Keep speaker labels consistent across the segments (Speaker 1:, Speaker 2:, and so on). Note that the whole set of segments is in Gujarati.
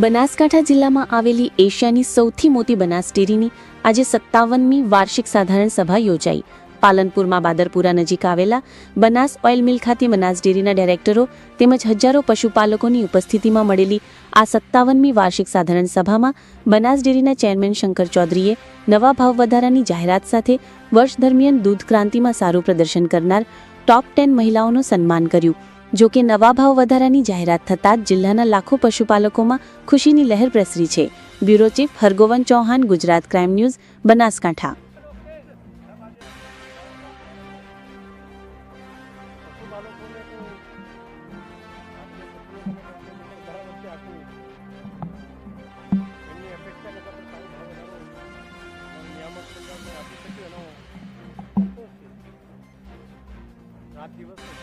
Speaker 1: બનાસકાંઠા જિલ્લામાં આવેલી એશિયાની સૌથી મોટી બનાસ ડેરીની આજે સત્તાવનમી વાર્ષિક સાધારણ સભા યોજાઈ. પાલનપુરમાં બાદરપુરા નજીક આવેલા બનાસ ઓઇલ મિલ ખાતે બનાસ ડેરીના ડાયરેક્ટરો તેમજ હજારો પશુપાલકોની ઉપસ્થિતિમાં મળેલી આ સત્તાવનમી વાર્ષિક સાધારણ સભામાં બનાસ ડેરીના ચેરમેન શંકર ચૌધરીએ નવા ભાવ વધારાની જાહેરાત સાથે વર્ષ દરમિયાન દૂધ ક્રાંતિમાં સારું પ્રદર્શન કરનાર ટોપ ટેન મહિલાઓનું સન્માન કર્યું. જો કે નવા ભાવ વધારાની જાહેરાત થતાં જ જિલ્લાના લાખો પશુપાલકોમાં ખુશીની લહેર પ્રસરી છે bureau chief Hargovan Chauhan Gujarat crime news Banaskantha
Speaker 2: પશુપાલકોને તો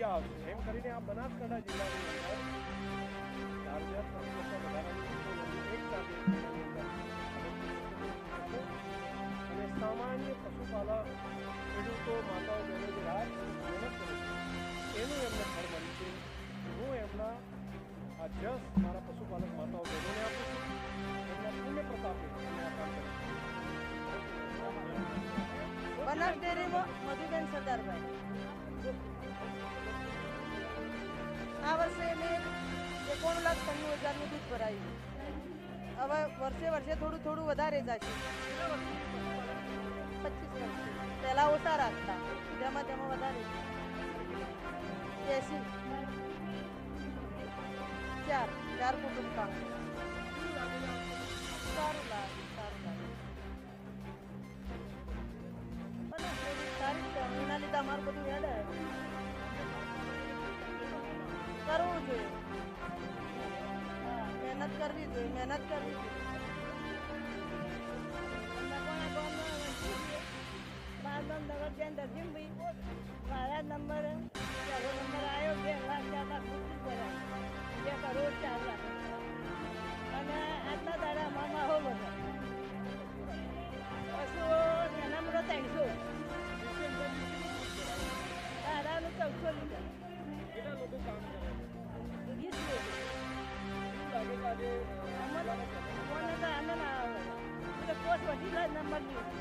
Speaker 2: એ બીજા આવશે એમ કરીને આ બનાસકાંઠા જિલ્લાની અંદર ચાર હજાર કરોડ કરતાં વધારાની રકમો એક સાથે એક મહિનાની અંદર અડત્રીસો અને સામાન્ય પશુપાલક ખેડૂતો માતાઓ બહેનો જે રાત દિવસ મહેનત કરે છે એનું એમને ફળ મળ્યું છે હું એમના આ જસ મારા પશુપાલક માતાઓ બહેનોને આપું છું એમના પુણ્ય પ્રતાપે અમે આ કામ કરીશું
Speaker 3: બનાસ ડેરીમાં મધુબેન વર્ષે મેં એકોણ લાખ ત્રાણું હજારનું દૂધ ભરાયું. હવે વર્ષે વર્ષે થોડું થોડું વધારે જશે. પચીસ વર્ષ. પહેલાં ઓછા રાખતા. તેમાં તેમાં વધારે. એસી. ચાર. ચાર કુટુંબ કામ. સારું લાગે સારું લાગે. સારી છે એના લીધે બધું હેડે કરવું જોઈએ. મહેનત કરવી જોઈએ મહેનત કરવી જોઈએ.
Speaker 4: મારો નંબર ત્યાં ભાઈ. મારા નંબર કોને અમે ના આવે પોસ્ટ વટી લે નંબર લ્યો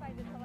Speaker 4: by the